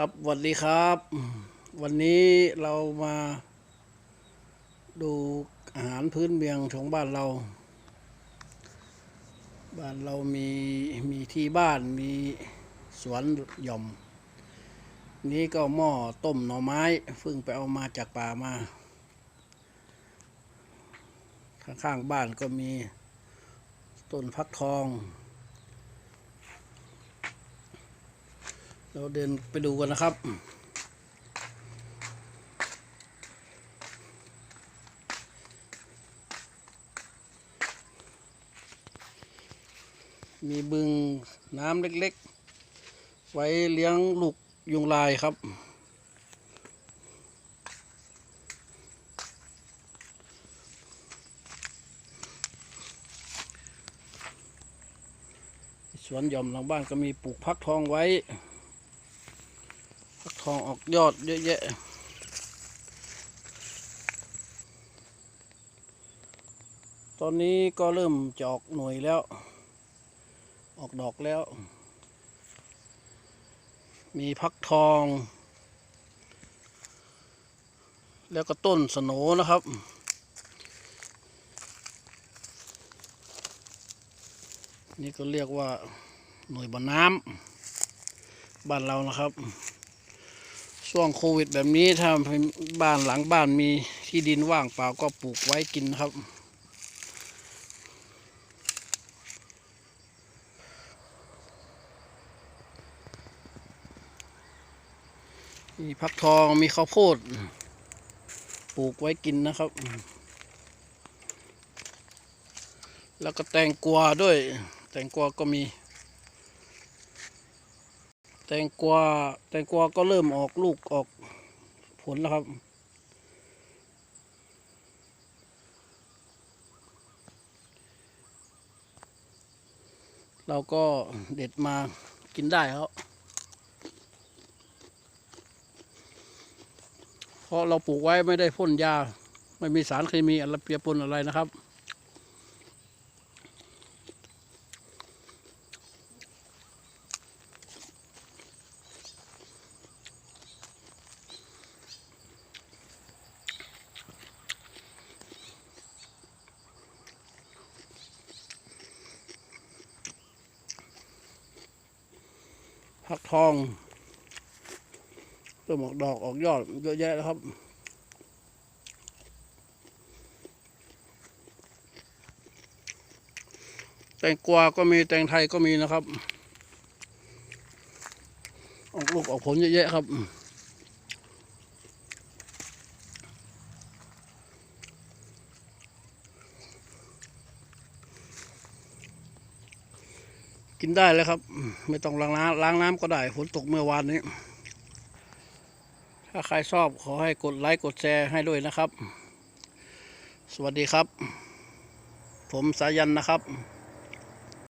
ครับสวัสดีครับ วันนี้เรามาดูอาหารพื้นเมืองของบ้านเรา บ้านเรามีมีที่บ้านมีสวนหย่อม นี้ก็หม้อต้มหน่อไม้เพิ่งไปเอามาจากป่ามา ข้างๆบ้านก็มีต้นฟักทอง เราเดินไปดูกันนะครับมีบึงน้ำเล็กๆ ไว้เลี้ยงลูกยุงลายครับ สวนหย่อมหลังบ้านก็มีปลูกพักทองไว้ ฟักทองออกยอดเยอะแยะตอนนี้ก็เริ่มจะออกหน่วยแล้ว ออกดอกแล้ว มีพักทอง แล้วก็ต้นสนนะครับ นี่ก็เรียกว่าหน่วยบ่อน้ำบ้านเรานะครับ ช่วงโควิดแบบนี้ถ้าบ้านหลังบ้านมีที่ดินว่างเปล่าก็ปลูกไว้กินครับ มีพักทองมีข้าวโพด ปลูกไว้กินนะครับ แล้วก็แตงกวาด้วย แตงกวาก็มี แตงกวาแตงกวาก็เริ่มออกลูกออกผลแล้วครับ เราก็เด็ดมากินได้ครับเพราะเราปลูกไว้ไม่ได้พ่นยา ไม่มีสารเคมีอะไรเปียปนอะไรนะครับ ผักทองเริ่มออกดอกออกยอดเยอะแยะแล้วครับแตงกวาก็มีแตงไทยก็มีนะครับ ออกลูกออกผลเยอะแยะครับ กินได้แล้วครับ ไม่ต้องล้างน้ำล้างน้ำก็ได้ฝนตกเมื่อวานนี้ ถ้าใครชอบขอให้กดไลค์กดแชร์ให้ด้วยนะครับ สวัสดีครับ ผมสายันนะครับ